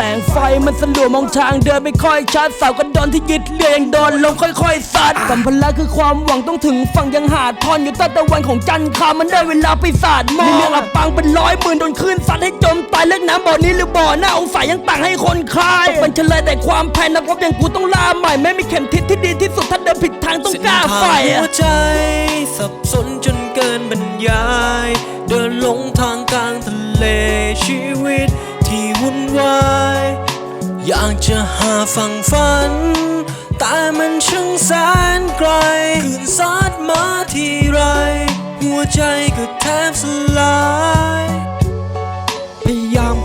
แสงไฟมันสลัวมองทางเดินไม่ค่อยชัดเสาก็โดนที่ยึดเรือยังโดนลมค่อยๆซัดสัมภาระคือความหวังต้องถึงฝั่งยังหาดทอนอยู่ใต้ตะวันของจันทร์คามันได้เวลาไปสาดมองมีเรื่องอับปังเป็นร้อยหมื่นโดนคลื่นซัดให้จมตายเลือกน้ำบ่อนี้หรือบ่อหน้าองศายังต่างให้คนคลายตกเป็นเฉลยแต่ความแพ้นักรบอย่างกูต้องล่าใหม่ไม่มีเข็มทิศที่ดีที่สุดถ้าเดินผิดทางต้องกล้าไฟเส้นทางหัอะวใจ สับสนจนเกินบรรยาย เดินหลงทางกลางทะเลชีวิตที่ วุ่นวาย อยากจะหาฝั่งฝัน แต่มันช่างแสนไกลคืนซัดมาทีไร หัวใจก็แทบสลาย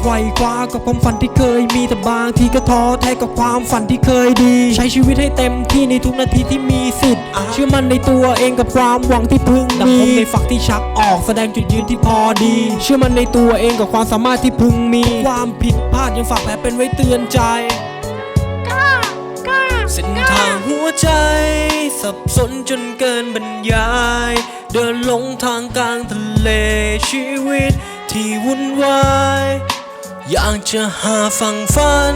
ไขว่คว้ากับความฝันที่เคยมีแต่บางทีก็ท้อแท้กับความฝันที่เคยดี ใช้ชีวิตให้เต็มที่ในทุกนาทีที่มีสิทธิ์เชื่อมั่นในตัวเองกับความหวังที่พึงมีผมในฝักที่ชักออกแสดงจุดยืนที่พอดี เชื่อมั่นในตัวเองกับความสามารถที่พึงมี ความผิดพลาดยังฝากแผลเป็นไว้เตือนใจเส้นทางหัวใจ สับสนจนเกินบรรยาย เดินหลงทางกลางทะเลชีวิตที่วุ่นวาย อยากจะหาฝั่งฝัน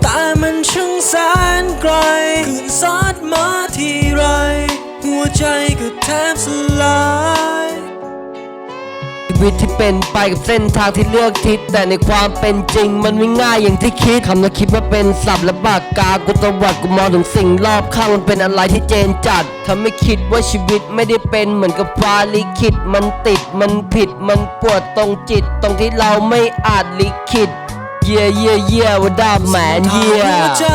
แต่มันช่างแสนไกลคืนซัดมาทีไร หัวใจก็แทบสลาย ชีวิตที่เป็นไปกับเส้นทางที่เลือกทิศแต่ในความเป็นจริงมันไม่ง่ายอย่างที่คิดคำนั้นคิดว่าเป็นศัพท์และปากกากูตวัดกูมองถึงสิ่งรอบข้างมันเป็นอะไรที่เจนจัดทำให้คิดว่าชีวิตไม่ได้เป็นเหมือนกับฟ้าลิขิตมันติดมันผิดมันปวดตรงจิต ตรงที่เราไม่อาจลิขิตเย่เย่เย่ว่าดาแมนเย่ใจ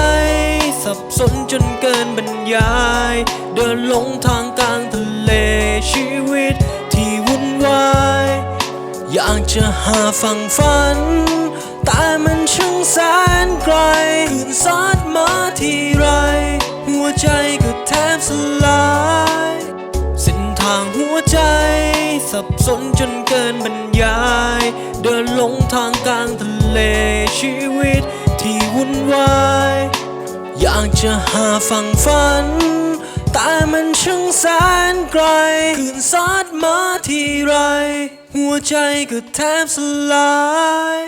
สับสนจนเกินบรรยาย เดินหลงทางกลางทะเลชีวิต อยากจะหาฝั่งฝัน แต่มันช่างแสนไกลคืนซัดมาทีไร หัวใจก็แทบสลาย เส้นทางหัวใจ สับสนจนเกินบรรยาย เดินลงทางกลางทะเลชีวิตที่วุ่นวาย อยากจะหาฝั่งฝัน แสนไกลคืนซัดมาทีไร หัวใจก็แทบสลาย